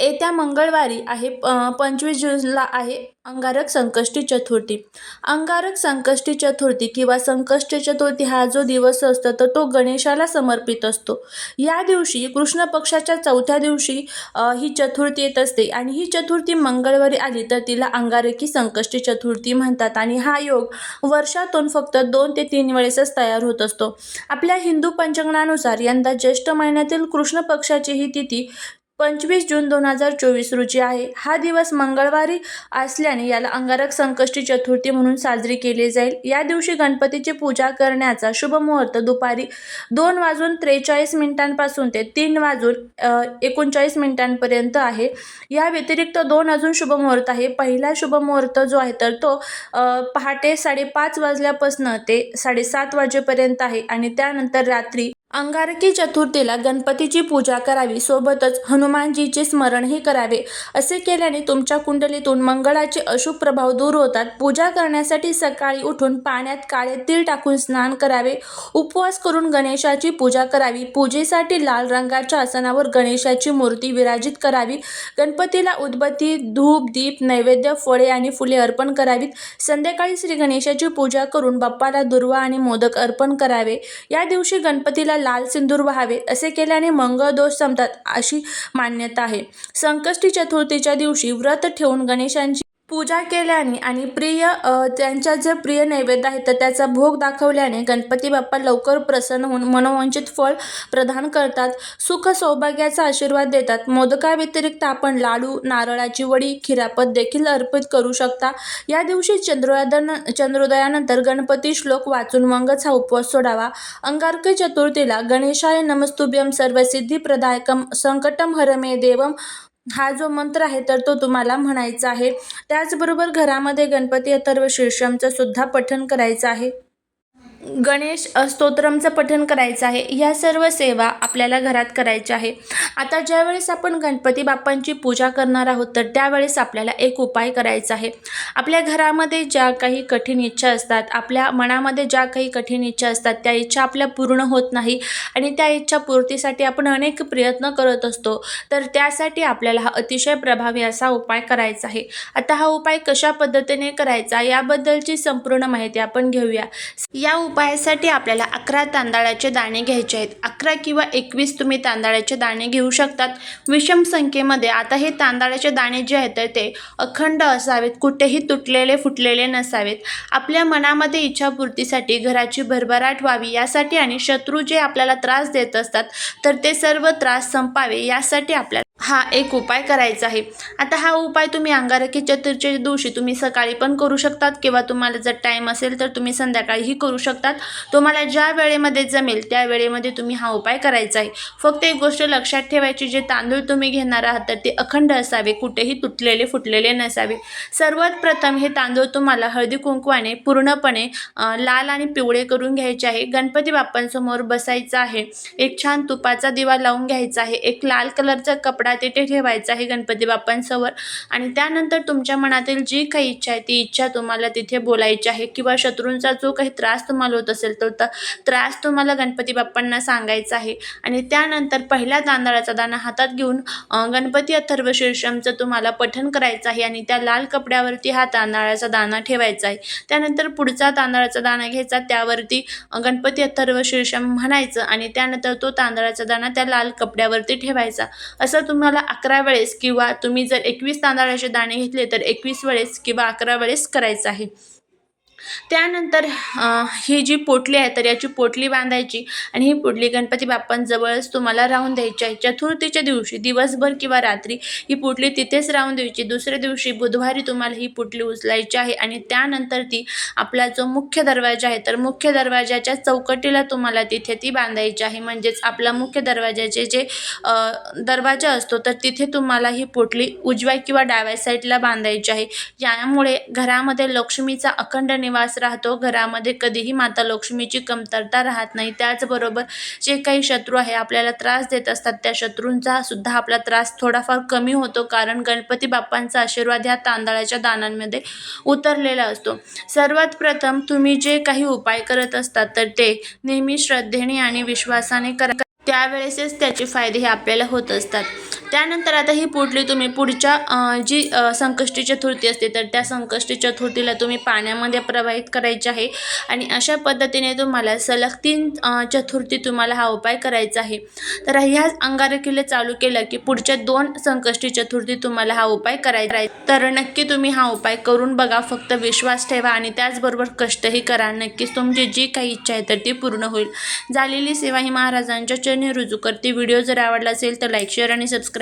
येत्या मंगळवारी आहे प पंचवीस जूनला आहे अंगारक संकष्टी चतुर्थी. अंगारक संकष्टी चतुर्थी किंवा संकष्टी चतुर्थी हा जो दिवस असतो तर तो गणेशाला समर्पित असतो. या दिवशी कृष्ण पक्षाच्या चौथ्या दिवशी ही चतुर्थी येत असते आणि ही चतुर्थी मंगळवारी आली तर तिला अंगारकी संकष्टी चतुर्थी म्हणतात आणि हा योग वर्षातून फक्त दोन ते तीन वेळेसच तयार होत असतो. आपल्या हिंदू पंचांगणानुसार यंदा ज्येष्ठ महिन्यातील कृष्ण पक्षाची ही तिथी पंचवीस जून दोन हजार चोवीस रोजी आहे. हा दिवस मंगळवारी असल्याने याला अंगारक संकष्टी चतुर्थी म्हणून साजरी केली जाईल. या दिवशी गणपतीची पूजा करण्याचा शुभ मुहूर्त दुपारी दोन वाजून त्रेचाळीस मिनिटांपासून ते तीन वाजून एकोणचाळीस मिनिटांपर्यंत आहे. या व्यतिरिक्त दोन अजून शुभ मुहूर्त आहे. पहिला शुभ मुहूर्त जो आहे तर तो पहाटे साडेपाच वाजल्यापासून ते साडेसात वाजेपर्यंत आहे आणि त्यानंतर रात्री अंगारकी चतुर्थीला गणपतीची पूजा करावी सोबतच हनुमानजीचे स्मरणही करावे. असे केल्याने तुमच्या कुंडलीतून मंगळाचे अशुभ प्रभाव दूर होतात. पूजा करण्यासाठी सकाळी उठून पाण्यात काळे तीळ टाकून स्नान करावे. उपवास करून गणेशाची पूजा करावी. पूजेसाठी लाल रंगाच्या आसनावर गणेशाची मूर्ती विराजित करावी. गणपतीला उदबत्ती धूप दीप नैवेद्य फळे आणि फुले अर्पण करावीत. संध्याकाळी श्री गणेशाची पूजा करून बाप्पाला दुर्वा आणि मोदक अर्पण करावे. या दिवशी गणपतीला लाल सिंदूर व्हावे असे केल्याने मंगळ दोष संपतात अशी मान्यता आहे. संकष्टी चतुर्थीच्या दिवशी व्रत ठेवून गणेशांची पूजा केल्याने आणि प्रिय त्यांच्या जे प्रिय नैवेद्य आहे तर त्याचा भोग दाखवल्याने गणपती बाप्पा लवकर प्रसन्न होऊन मनोवांछित फळ प्रदान करतात. सुख सौभाग्याचा आशीर्वाद देतात. मोदकाव्यतिरिक्त आपण लाडू नारळाची वडी खिरापत देखील अर्पित करू शकता. या दिवशी चंद्रोदयान चंद्रोदयानंतर गणपती श्लोक वाचून मगच हा उपवास सोडावा. अंगारक चतुर्थीला गणेशाय नमस्तुभ्यम सर्वसिद्धिप्रदायकम संकटम हरमे देवम हा जो मंत्र आहे तर तो तुम्हाला म्हणायचा आहे. त्याचबरोबर घरामध्ये गणपती अथर्व शीर्षमचं सुद्धा पठण करायचं आहे. गणेश स्तोत्रमचं पठण करायचं आहे. ह्या सर्व सेवा आपल्याला घरात करायच्या आहे. आता ज्यावेळेस आपण गणपती बाप्पांची पूजा करणार आहोत तर त्यावेळेस आपल्याला एक उपाय करायचा आहे. आपल्या घरामध्ये ज्या काही कठीण इच्छा असतात आपल्या मनामध्ये ज्या काही कठीण इच्छा असतात त्या इच्छा आपल्या पूर्ण होत नाही आणि त्या इच्छा पूर्तीसाठी आपण अनेक प्रयत्न करत असतो तर त्यासाठी आपल्याला हा अतिशय प्रभावी असा उपाय करायचा आहे. आता हा उपाय कशा पद्धतीने करायचा याबद्दलची संपूर्ण माहिती आपण घेऊया. या उपायासाठी आपल्याला अकरा तांदळाचे दाणे घ्यायचे आहेत. अकरा किंवा एकवीस तुम्ही तांदळाचे दाणे घेऊ शकतात. विषम संख्येमध्ये आता हे तांदळाचे दाणे जे आहेत तर ते अखंड असावेत. कुठेही तुटलेले फुटलेले नसावेत. आपल्या मनामध्ये इच्छापूर्तीसाठी घराची भरभराट व्हावी यासाठी आणि शत्रू जे आपल्याला त्रास देत असतात तर ते सर्व त्रास संपावे यासाठी आपल्याला हा एक उपाय करायचा आहे. आता हा उपाय तुम्ही अंगारकी चतुर्थीच्या दिवशी तुम्ही सकाळी पण करू शकतात किंवा तुम्हाला जर टाईम असेल तर तुम्ही संध्याकाळीही करू शकता. शकतात तुम्हाला ज्या वेळेमध्ये जमेल त्या वेळेमध्ये तुम्ही हा उपाय करायचा आहे. फक्त एक गोष्ट लक्षात ठेवायची जे तांदूळ तुम्ही घेणार आहात तर ते अखंड असावे कुठेही तुटलेले फुटलेले नसावे. सर्वात प्रथम हे तांदूळ तुम्हाला हळदी कुंकवाने पूर्णपणे लाल आणि पिवळे करून घ्यायचे आहे. गणपती बाप्पांसमोर बसायचं आहे. एक छान तुपाचा दिवा लावून घ्यायचा आहे. एक लाल कलरचा कपडा तिथे ठेवायचा आहे गणपती बाप्पांसमोर. आणि त्यानंतर तुमच्या मनातील जी काही इच्छा आहे ती इच्छा तुम्हाला तिथे बोलायची आहे. किंवा शत्रूंचा जो काही त्रास तुम्हाला होत असेल तर त्रास तुम्हाला गणपती बाप्पांना सांगायचा आहे. आणि त्यानंतर पहिल्या तांदळाचा दाणा हातात घेऊन गणपती अथर्व शीर्षमचं तुम्हाला पठण करायचं आहे आणि त्या लाल कपड्यावरती हा तांदळाचा दाणा ठेवायचा आहे. त्यानंतर पुढचा तांदळाचा दाणा घ्यायचा त्यावरती गणपती अथर्व शीर्षम म्हणायचं आणि त्यानंतर तो तांदळाचा दाणा त्या लाल कपड्यावरती ठेवायचा. असं तुम्हाला अकरा वेळेस किंवा तुम्ही जर एकवीस तांदळाचे दाणे घेतले तर एकवीस वेळेस किंवा अकरा वेळेस करायचं आहे. त्यानंतर ही जी पोटली आहे तर याची पोटली बांधायची आणि ही पोटली गणपती बाप्पांजवळच तुम्हाला राहून द्यायची आहे. चतुर्थीच्या दिवशी दिवसभर किंवा रात्री ही पोटली तिथेच राहून द्यायची. दुसऱ्या दिवशी बुधवारी तुम्हाला ही पोटली उचलायची आहे आणि त्यानंतर ती आपला जो मुख्य दरवाजा आहे तर मुख्य दरवाजाच्या चौकटीला तुम्हाला तिथे ती बांधायची आहे. म्हणजेच आपला मुख्य दरवाजाचे जे दरवाजा असतो तर तिथे तुम्हाला ही पोटली उजव्या किंवा डाव्या साईडला बांधायची आहे. यामुळे घरामध्ये लक्ष्मीचा अखंड निवास निवास राहतो. घरामध्ये कधीही माता लक्ष्मीची कमतरता राहत नाही. त्याचबरोबर जे काही शत्रू आहे आपल्याला त्रास देत असतात त्या शत्रूंचा सुद्धा आपला त्रास थोडाफार कमी होतो. कारण गणपती बाप्पांचा आशीर्वाद ह्या तांदळाच्या दानांमध्ये उतरलेला असतो. सर्वात प्रथम तुम्ही जे काही उपाय करत असतात तर ते नेहमी श्रद्धेने आणि विश्वासाने करा. त्यावेळेसच त्याचे फायदे हे आपल्याला होत असतात. त्यानंतर आता ही पुढली तुम्ही पुढच्या जी संकष्टी चतुर्थी असते तर त्या संकष्टी चतुर्थीला तुम्ही पाण्यामध्ये प्रवाहित करायचे आहे. आणि अशा पद्धतीने तुम्हाला सलग तीन चतुर्थी तुम्हाला हा उपाय करायचा आहे. तर ह्याच अंगारकीला चालू केलं की पुढच्या दोन संकष्टी चतुर्थी तुम्हाला हा उपाय करायचा आहे. तर नक्की तुम्ही हा उपाय करून बघा फक्त विश्वास ठेवा आणि त्याचबरोबर कष्टही करा. नक्कीच तुमची जी काही इच्छा आहे तर ती पूर्ण होईल. झालेली सेवा ही महाराजांच्या चरणी रुजू करते. व्हिडिओ जर आवडला असेल तर लाईक शेअर आणि